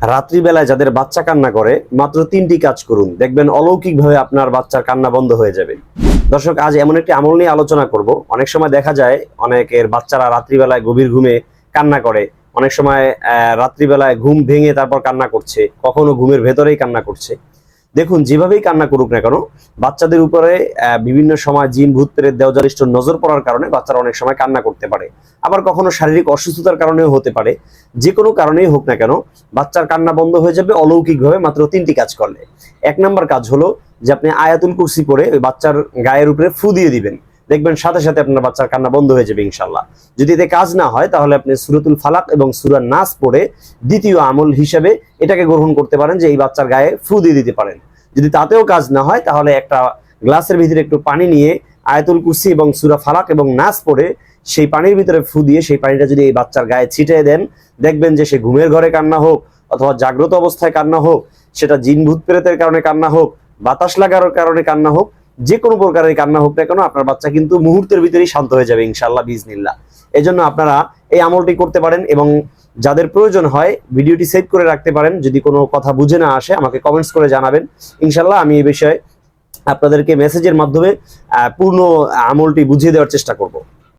রাত্রিবেলায় যাদের বাচ্চা কান্না করে, মাত্র তিনটি কাজ করুন। দেখবেন অলৌকিকভাবে আপনার বাচ্চার কান্না বন্ধ হয়ে যাবে। দর্শক, আজ এমন একটি আমল নিয়ে আলোচনা করব। অনেক সময় দেখা যায় অনেকের বাচ্চারা রাত্রিবেলায় গভীর ঘুমে কান্না করে। অনেক সময় রাত্রিবেলায় ঘুম ভেঙে তারপর কান্না করছে। কখনো ঘুমের ভেতরেই কান্না করছে। দেখুন, যেভাবেই কান্না করুক না কেন, বাচ্চাদের উপরে বিভিন্ন সময় জিন ভূত পেরের দেওয়ালিষ্ট নজর পড়ার কারণে বাচ্চারা অনেক সময় কান্না করতে পারে। আবার কখনো শারীরিক অসুস্থতার কারণেও হতে পারে। যে কোনো কারণেই হোক না কেন, বাচ্চার কান্না বন্ধ হয়ে যাবে অলৌকিকভাবে মাত্র তিনটি কাজ করলে। এক নম্বর কাজ হলো যে আপনি আয়াতুল কুর্সি করে ওই বাচ্চার গায়ের উপরে ফু দিয়ে দিবেন। দেখবেন সাথে সাথে আপনার বাচ্চার কান্না বন্ধ হয়ে যাবে ইনশাল্লাহ যদি এতে কাজ না হয়, তাহলে আপনি সুরতুল ফালাক এবং সুরার নাস পড়ে দ্বিতীয় আমল হিসেবে এটাকে গ্রহণ করতে পারেন যে এই বাচ্চার গায়ে ফু দিয়ে দিতে পারেন। যদি তাতেও কাজ না হয়, তাহলে একটা গ্লাসের ভিতরে একটু পানি নিয়ে আয়াতুল কুরসি এবং সুরা ফালাক এবং নাস পড়ে সেই পানির ভিতরে ফু দিয়ে সেই পানিটা যদি এই বাচ্চার গায়ে ছিটিয়ে দেন, দেখবেন যে সে ঘুমের ঘরে কান্না হোক অথবা জাগ্রত অবস্থায় কান্না হোক, সেটা জিন ভূত প্রেতের কারণে কান্না হোক, বাতাস লাগার কারণে কান্না হোক যে কোনো প্রকারের কান্না হোক না কেন, আপনার বাচ্চা কিন্তু মুহূর্তের ভিতরেই শান্ত হয়ে যাবে ইনশাল্লাহ বিজনিল্লা এই জন্য আপনারা এই আমলটি করতে পারেন এবং যাদের প্রয়োজন হয় ভিডিওটি সেভ করে রাখতে পারেন। যদি কোনো কথা বুঝে না আসে, আমাকে কমেন্টস করে জানাবেন। ইনশাল্লাহ আমি এই বিষয়ে আপনাদেরকে মেসেজের মাধ্যমে পূর্ণ আমলটি বুঝিয়ে দেওয়ার চেষ্টা করব।